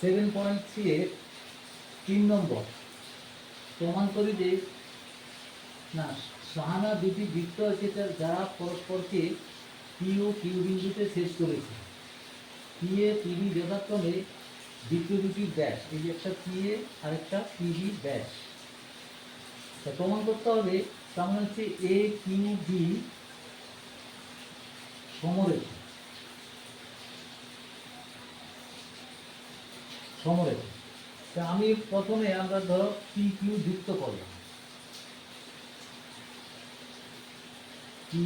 Seven point three এর তিন নম্বর। প্রমাণ করি যে, না, সাহানা দুটি বৃত্ত আছে যারা পরস্পরকে পি ও কিউ বিন্দুতে শেষ করেছে। পি এ পিবি যথাক্রমে বৃত্ত দুটির ব্যাস। এই যে একটা পি এ আর একটা পিবি ব্যাস। তা প্রমাণ করতে হবে, তার মানে হচ্ছে এ কিউ বি সমরেখা। সমরেখা তা আমি প্রথমে আমরা ধরো পি কিউ যুক্ত করলাম। পি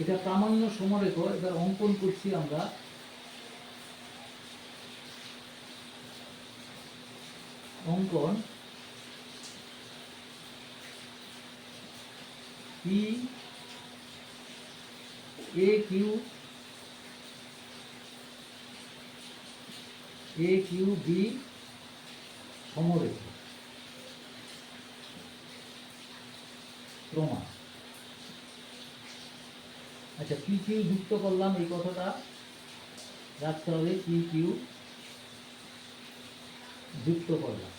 এটা প্রামাণ্য সমরেখ এবার অঙ্কন করছি আমরা। অঙ্কন P A Q A Q B সমরেখ। প্রমাণ। আচ্ছা পি কিউ যুক্ত করলাম এই কথাটা। রাখতে হবে পি কিউ যুক্ত করলাম।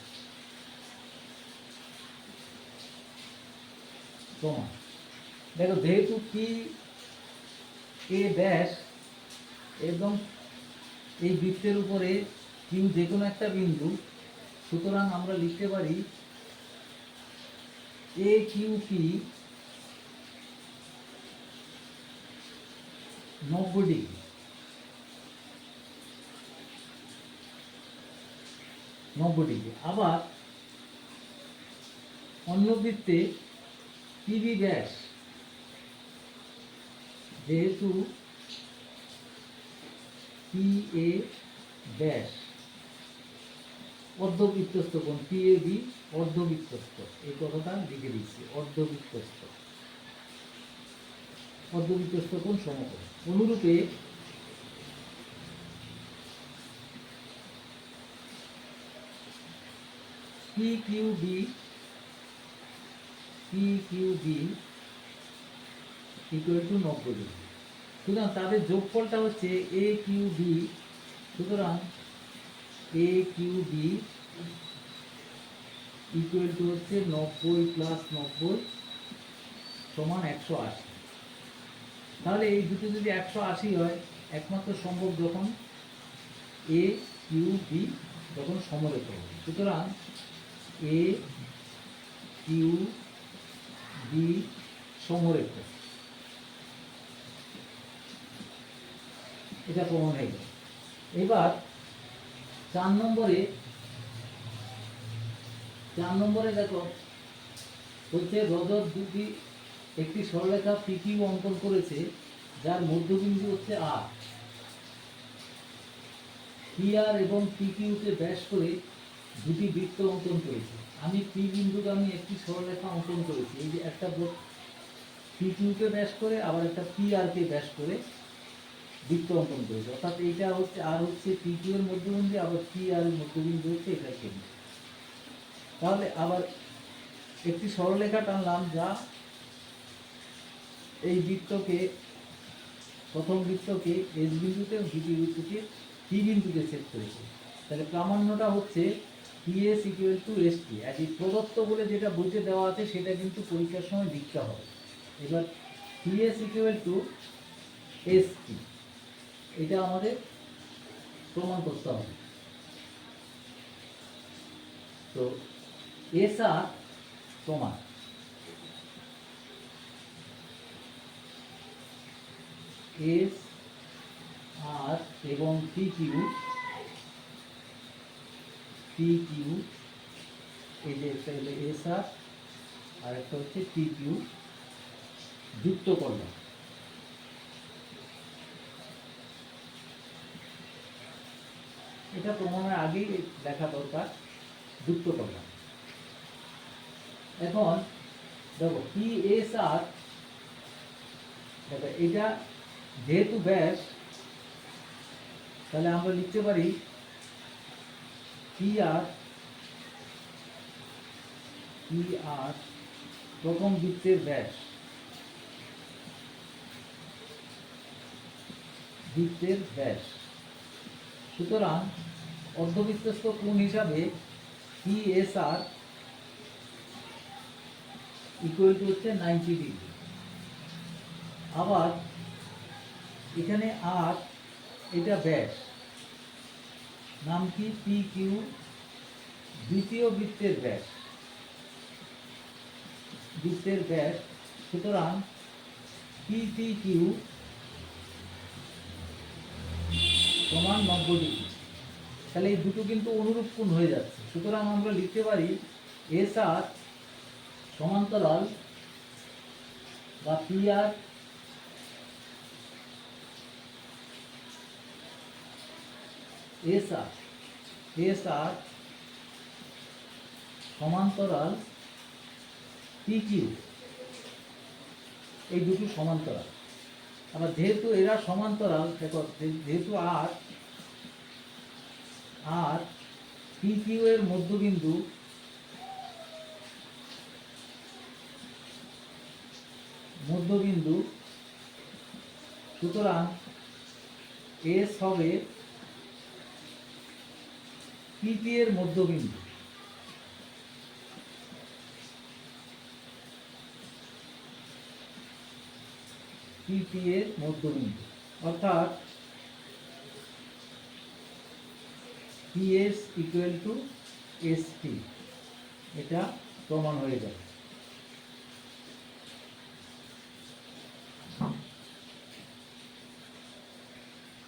প্রমাণ। দেখো, যেহেতু পি এ ড্যাশ এবং এই বৃত্তের উপরে কিউ যে কোনো একটা বিন্দু। সুতরাং আমরা লিখতে পারি এ কিউ পি নব্বই ডিগ্রি। নব্বই ডিগ্রি। আবার অন্য বৃত্তে পিবি ব্যাস যেহেতু পি এ ব্যাস অর্ধবৃত্তস্থ কোণ পি এ বি অর্ধবৃত্তস্থ। এই কথাটা লিখে দিচ্ছি, অর্ধবৃত্তস্থ। অর্ধবৃত্তস্থ কোণ সমকোণ? অনুরূপে P Q B P Q B equal to নব্বই ডিগ্রি। সুতরাং তাদের যোগফলটা হচ্ছে এ কিউ বি সুতরাং A Q B equal to হচ্ছে নব্বই প্লাস নব্বই সমান একশো আশি। তাহলে এই দুটো যদি একশো আশি হয়, একমাত্র সম্ভব যখন এ কিউ বি যখন সমরেখ হবে। সুতরাং এ কিউ বি সমরেখ এটা প্রমাণ হয়ে গেল। এবার চার নম্বরে চার নম্বরে দেখো, হচ্ছে রজত দুটি একটি সরলরেখা পিকিউ অঙ্কন করেছে, যার মধ্যবিন্দু হচ্ছে আর। পি আর এবং পিকিউকে ব্যাস করে দুটি বৃত্ত অঙ্কন করেছে। আমি পি বিন্দুকে আমি একটি সরলরেখা অঙ্কন করেছি, এই যে একটা পি কিউকে ব্যাস করে, আবার একটা পি আরকে ব্যাস করে বৃত্ত অঙ্কন করেছে। অর্থাৎ এটা হচ্ছে, আর হচ্ছে পি এর মধ্যবিন্দু আবার পি আর মধ্যবিন্দু হচ্ছে এটা কেন্দ্র তাহলে আবার একটি সরলরেখা টানলাম যা এই বৃত্তকে, প্রথম বৃত্তকে এস বিন্দুতে দ্বিতীয় বৃত্তকে পি বিন্দুতে ছেদ করেছে। তাহলে প্রামাণ্যটা হচ্ছে PS equal to S T আর এই প্রদত্ত বলে যেটা বইতে দেওয়া আছে, সেটা কিন্তু পরীক্ষার সময় লিখতে হবে। এবার PS equal to S T এটা আমাদের প্রমাণ করতে হবে। তো এস আর প্রমাণ। এস আর এবং পি কিউ পি কিউ এই যে একটা এস আর আর একটা হচ্ছে পি কিউ যুক্ত করলাম। এটা প্রমাণের আগেই দেখা দরকার, যুক্ত করলাম এখন দেখো পি এস আর দেখো, এটা যেহেতু ব্যাস, তাহলে আমরা লিখতে পারি পি আর পি আর প্রথম বৃত্তের ব্যাস। বৃত্তের ব্যাস। সুতরাং অর্ধবৃত্তস্থ কোণ হিসাবে P S R equal to হচ্ছে নাইনটি ডিগ্রি আবার এখানে আর এটা ব্যাস। নাম কি? পি কিউ দ্বিতীয় বৃত্তের ব্যাস। বৃত্তের ব্যাস। সুতরাং পি কিউ সমান নব্বই ডিগ্রি তাহলে এই দুটো কিন্তু অনুরূপ কোণ হয়ে যাচ্ছে। সুতরাং আমরা লিখতে পারি এস আর সমান্তরাল বা P R S R S R সমান্তরাল পি কিউ এই দুটো সমান্তরাল। আবার যেহেতু এরা সমান্তরাল যেহেতু আর আর পি কিউ এর মধ্যবিন্দু মধ্যবিন্দু, সুতরাং এস হবে পিপি এর মধ্যবিন্দু। পিপি এর মধ্যবিন্দু। অর্থাৎ পিএস ইকুয়াল টু এসপি এটা প্রমাণ হয়ে যাবে।